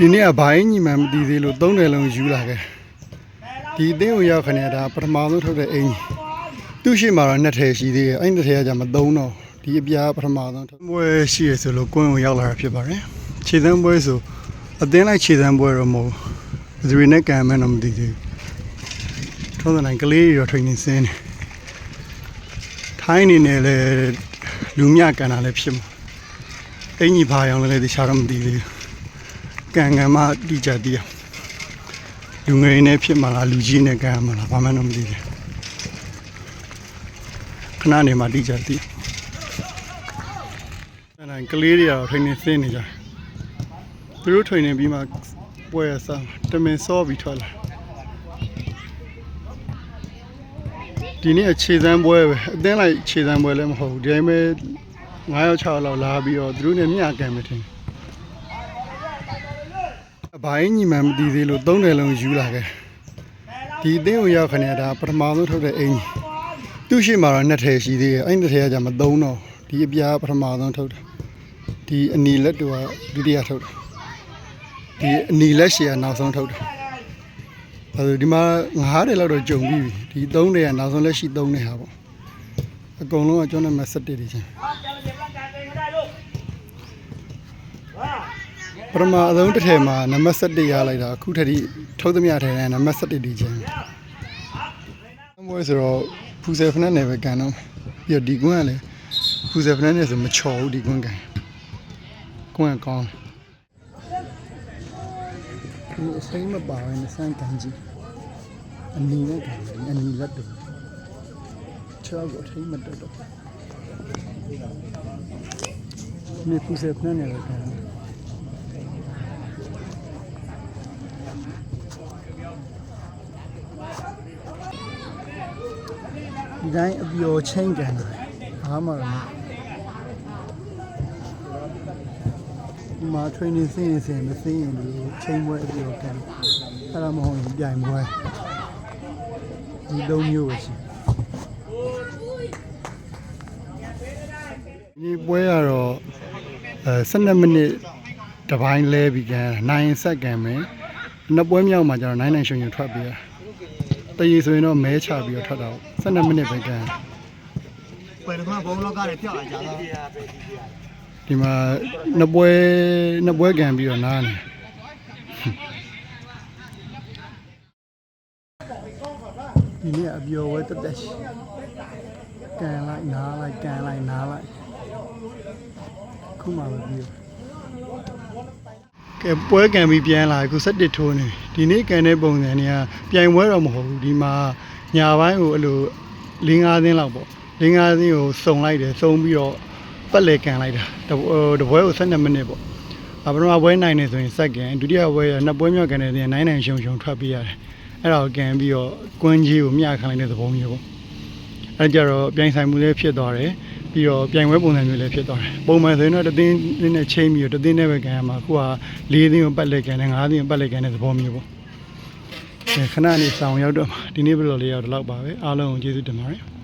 ဒီနေ့ကဘာကြီးညီမှန်မသိသေးလို့သုံးတယ်လုံးယူလာခဲ့ဒီအသင်းကိုရောက်ခနဲ့ဒါပထမဆုံးထုတ်တဲ့အင်ကြီးသူ့ရှိမှာတော့နှစ်ထည်ရှိသေးတယ်အဲ့နှစ်ထည်ကじゃမသုံးတော့ဒီအပြားပထမဆုံးထုတ်ပွဲရှိရဆိုလို့ကွင်းကိုရောက်လာတာဖြစ်ပါတယ်ခြေသမ်းပွဲဆိုအသင်းလိုက်ခြေသမ်းပွဲတော့မဟုတ်ဘူးဘယ်သူတွေနဲ့ကံမှန်းတော့မသိသေးဘူးထုံးစံတိုင်းကလေးတွေတော့ training ဆင်းနေထိုင်းနေနဲ့လေလူမြကန်တာလည်းဖြစ်မှာအင်ကြီးဘာရောင်လဲတခြားတော့မသိသေးဘူး ကံကံမတိကျတည်ရလူငယ်နဲ့ဖြစ်မှာလားလူကြီးနဲ့ကံမှာလားဘာမှတော့မသိဘူးခဏနေမှတိကျတည်အဲ့ဒါကလေးတွေကတော့ထိနေစင်းနေကြတယ်သူတို့ထိနေပြီးမှပွဲရစားတမင်စောပြီးထွက်လာဒီနေ့အခြေစမ်းပွဲပဲအသင်းလိုက်ခြေစမ်းပွဲလည်းမဟုတ်ဘူးဒီတိုင်းပဲ9ရောက်6ရောက်လောက်လာပြီးတော့သူတို့နဲ့မျှကံမထင်ဘူး ဘာကြီးညီမှန်မသိသေးလို့သုံးတယ်လုံးယူလာခဲ့ဒီအသင်းကိုရောက်ခနဲ့ဒါပထမဆုံးထုတ်တဲ့အင်ကြီးသူ့ရှိမှာတော့နှစ်ထည်ရှိသေးတယ်အဲ့နှစ်ထည်ကじゃမသုံးတော့ဒီအပြားပထမဆုံးထုတ်တယ်ဒီအနီလက်တူကဒုတိယထုတ်တယ်ဒီအနီလက်ရှည်ကနောက်ဆုံးထုတ်တယ်အဲဒါဒီမှာငါးတယ်လောက်တော့ကြုံပြီးပြီဒီသုံးတယ်ကနောက်ဆုံးလက်ရှိသုံးတယ်ဟာပေါ့အကုန်လုံးကကျွန်တော်မဆက်တည်နေချင်း ပထမအဆုံးတစ်ထည်မှာနံပါတ်7ရလိုက်တာအခုထက်ထိထုတ်သမျှထဲနဲ့နံပါတ်7ဒီချင်းဘွဲဆိုတော့ဖူဆယ်ဖနက်နယ်ပဲကန်တော့ပြီးတော့ဒီကွန်းကလည်းဖူဆယ်ဖနက်နယ်ဆိုမချော်ဘူးဒီကွန်းကန်ကွန်းကကောင်းဒီအစိမ်းမပါဘဲနဲ့စမ်းကန်ကြည့်အနီနဲ့ကန်တယ်အနီလက်တူချောက်ကိုထိမ့်မတက်တော့မြေဖူဆယ်ဖနက်နယ်ပဲကန်တော့ ဒီတိုင်းအပျော်ချင်းကန်တယ်ဘာမှတော့မဒီမှာ training ဆင်းရင်ဆင်းမဆင်းရင်ဒီချိန်ပွဲအပျော်ကန်အဲ့ဒါမဟုတ်ရင်ပြိုင်ပွဲဒီသုံးမျိုးပဲရှိဒီပွဲကတော့အဲ12မိနစ်တစ်ပိုင်းလဲပြီးကန်9စက္ကန့်ပဲနှစ်ပွဲမြောက်မှာကျတော့9နိုင်ရှင်ရှင်ထွက်ပြီးတာ တရေဆိုရင်တော့မဲချပြီးတော့ထွက်တာပေါ့12မိနစ်ပဲကန်ပယ်တော့ဘုံလောကတွေပြောက်လာကြတာဒီမှာနှစ်ပွဲနှစ်ပွဲကန်ပြီးတော့နားနေဒီနေ့အပျော်ဝဲတက်တက်ရှိကန်လိုက်နားလိုက်ကန်လိုက်နားလိုက်ခုမှပဲပြီးတော့ ကဲပွဲကန်ပြီးပြန်လာအခု7ထိုးနေဒီနေ့ကန်တဲ့ပုံစံတွေကပြိုင်ပွဲတော့မဟုတ်ဘူးဒီမှာညာပိုင်းကိုအဲ့လို၄၅သင်းလောက်ပေါ့၄၅သင်းကိုစုံလိုက်တယ်စုံပြီးတော့ပတ်လေကန်လိုက်တာတပွဲတပွဲကို12မိနစ်ပေါ့အပထမပွဲနိုင်နေဆိုရင်စက္ကန်ဒုတိယပွဲကနှစ်ပွဲမြောက်ကန်တဲ့တင်နိုင်နိုင်ရှုံရှုံထွက်ပြီးရတယ်အဲ့ဒါကိုကန်ပြီးတော့ကွန်းကြီးကိုမျှခံလိုက်တဲ့သဘောမျိုးပေါ့အဲ့ကြတော့ပြိုင်ဆိုင်မှုလည်းဖြစ်သွားတယ် ပြီးတော့ပြိုင်ပွဲပုံစံမျိုးလည်းဖြစ်သွားတယ်ပုံမှန်ဆိုရင်တော့တသင်းနဲ့ချိန်ပြီးတော့တသင်းနဲ့ပဲကန်ရမှာအခုက၄သင်းကိုပတ်လေကန်တယ်၅သင်းကိုပတ်လေကန်တဲ့သဘောမျိုးပေါ့အဲခဏနေဆောင်ရောက်တော့မှာဒီနေ့ဘယ်လိုလေးရောက်တော့လောက်ပါပဲအားလုံးကိုကျေးဇူးတင်ပါတယ်